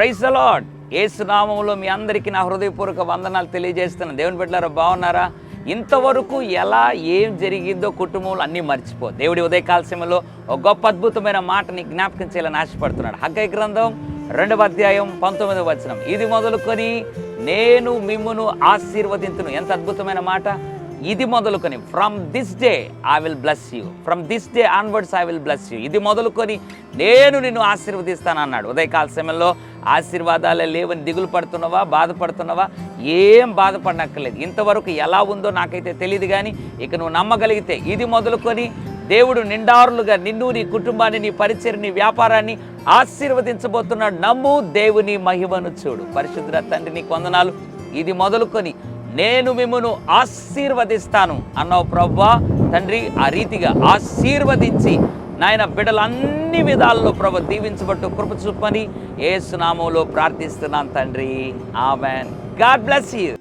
Praise అలాడ్ ఏసునామంలో మీ అందరికీ నా హృదయపూర్వక వందనాలు తెలియజేస్తున్నాను. దేవుని బిడ్డలారా బాగున్నారా? ఇంతవరకు ఎలా ఏం జరిగిందో కుటుంబంలో అన్నీ మర్చిపో. దేవుడి ఉదయకాల సమయంలో ఒక గొప్ప అద్భుతమైన మాటని జ్ఞాపకం చేయాలని ఆశపడుతున్నాడు. హగ్గై గ్రంథం రెండవ అధ్యాయం పంతొమ్మిదవ వచనం. ఇది మొదలుకొని నేను మిమ్మును ఆశీర్వదింతును. ఎంత అద్భుతమైన మాట. ఇది మొదలుకొని from this day I will bless you from this day onwards I will bless you ఇది మొదలుకొని నేను నిన్ను ఆశీర్వదిస్తాను అన్నాడు ఉదయకాల సమయంలో ఆశీర్వాదాలే లేవని దిగులు పడుతున్నావా బాధపడుతున్నావా? ఏం బాధపడనక్కర్లేదు. ఇంతవరకు ఎలా ఉందో నాకైతే తెలియదు కానీ ఇక నువ్వు నమ్మగలిగితే ఇది మొదలుకొని దేవుడు నిండారులుగా నిన్ను నీ కుటుంబాన్ని నీ పరిచయం నీ వ్యాపారాన్ని ఆశీర్వదించబోతున్నాడు. నమ్ము దేవుని మహిమను చూడు. పరిశుద్ధ తండ్రి కొందనాలు ఇది మొదలుకొని నేను మిమ్మను ఆశీర్వదిస్తాను అన్నావు ప్రవ్వా తండ్రి ఆ రీతిగా ఆశీర్వదించి నాయన బిడ్డలు అన్ని విధాల్లో ప్రభు దీవించబట్టు కృప చూపని ఏ సునామంలో ప్రార్థిస్తున్నాను తండ్రి. ఆమెన్. God bless you.